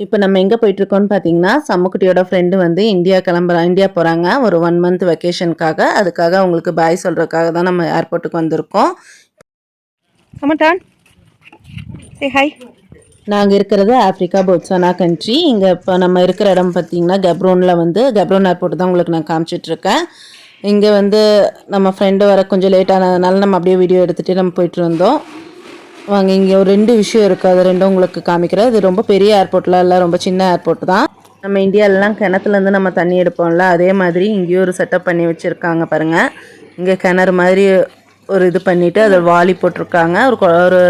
இப்போ நம்ம எங்கே போயிட்டுருக்கோம்னு பார்த்தீங்கன்னா சம்முக்குட்டியோட ஃப்ரெண்டு வந்து இந்தியா கிளம்புறா இந்தியா போகிறாங்க ஒரு ஒன் மந்த் வெக்கேஷனுக்காக அதுக்காக அவங்களுக்கு பாய் சொல்கிறதுக்காக தான் நம்ம ஏர்போர்ட்டுக்கு வந்திருக்கோம். கமட்டான் சே ஹாய் நாங்கள் இருக்கிறது ஆஃப்ரிக்கா போட்சானா கண்ட்ரி இங்கே இப்போ நம்ம இருக்கிற இடம் பார்த்தீங்கன்னா கப்ரோனில் வந்து கப்ரோன் ஏர்போர்ட் தான் உங்களுக்கு நான் காமிச்சிட்ருக்கேன் இங்கே வந்து நம்ம ஃப்ரெண்டு வர கொஞ்சம் லேட் ஆனதுனால நம்ம அப்படியே வீடியோ எடுத்துகிட்டு நம்ம போயிட்டு இருந்தோம். வாங்க இங்கே ஒரு ரெண்டு விஷயம் இருக்குது அது ரெண்டும் உங்களுக்கு காமிக்கிறேன். இது ரொம்ப பெரிய ஏர்போர்ட்லாம் இல்லை ரொம்ப சின்ன ஏர்போர்ட் தான். நம்ம இந்தியாவிலலாம் கிணத்துலேருந்து நம்ம தண்ணி எடுப்போம்ல அதே மாதிரி இங்கேயும் ஒரு செட்டப் பண்ணி வச்சுருக்காங்க பாருங்கள் இங்கே கிணறு மாதிரி ஒரு இது பண்ணிவிட்டு அதில் வாலி போட்டிருக்காங்க. ஒரு ஒரு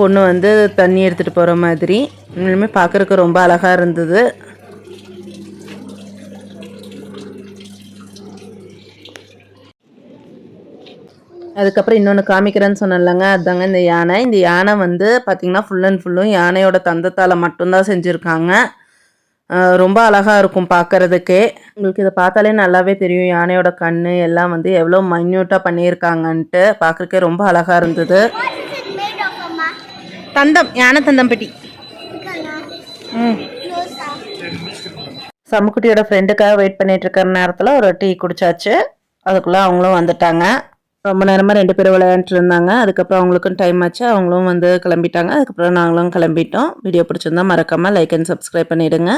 பொண்ணு வந்து தண்ணி எடுத்துகிட்டு போகிற மாதிரி. இனிமேல் பார்க்குறக்கு ரொம்ப அழகாக இருந்தது. அதுக்கப்புறம் இன்னொன்று காமிக்கிறேன்னு சொன்னேன்லங்க அதுதாங்க இந்த யானை. இந்த யானை வந்து பார்த்திங்கன்னா ஃபுல் அண்ட் ஃபுல்லும் யானையோட தந்தத்தால் மட்டும்தான் செஞ்சுருக்காங்க. ரொம்ப அழகாக இருக்கும் பார்க்கறதுக்கே உங்களுக்கு இதை பார்த்தாலே நல்லாவே தெரியும் யானையோட கண் எல்லாம் வந்து எவ்வளோ மைன்யூட்டாக பண்ணியிருக்காங்கன்ட்டு. பார்க்குறக்கே ரொம்ப அழகாக இருந்தது. தந்தம் யானை தந்தம் பெட்டி. ம். ஃப்ரெண்டுக்காக வெயிட் பண்ணிட்டு இருக்கிற நேரத்தில் ஒரு டீ குடிச்சாச்சு. அதுக்குள்ளே அவங்களும் வந்துட்டாங்க. ரொம்ப நேரமாக ரெண்டு பேரும் விளையாண்டுட்டு இருந்தாங்க. அதுக்கப்புறம் அவங்களுக்கும் டைம் ஆச்சு. அவங்களும் வந்து கிளம்பிட்டாங்க. அதுக்கப்புறம் நாங்களும் கிளம்பிட்டோம். வீடியோ பிடிச்சிருந்தா மறக்காமல் லைக் அண்ட் சப்ஸ்கிரைப் பண்ணிவிடுங்க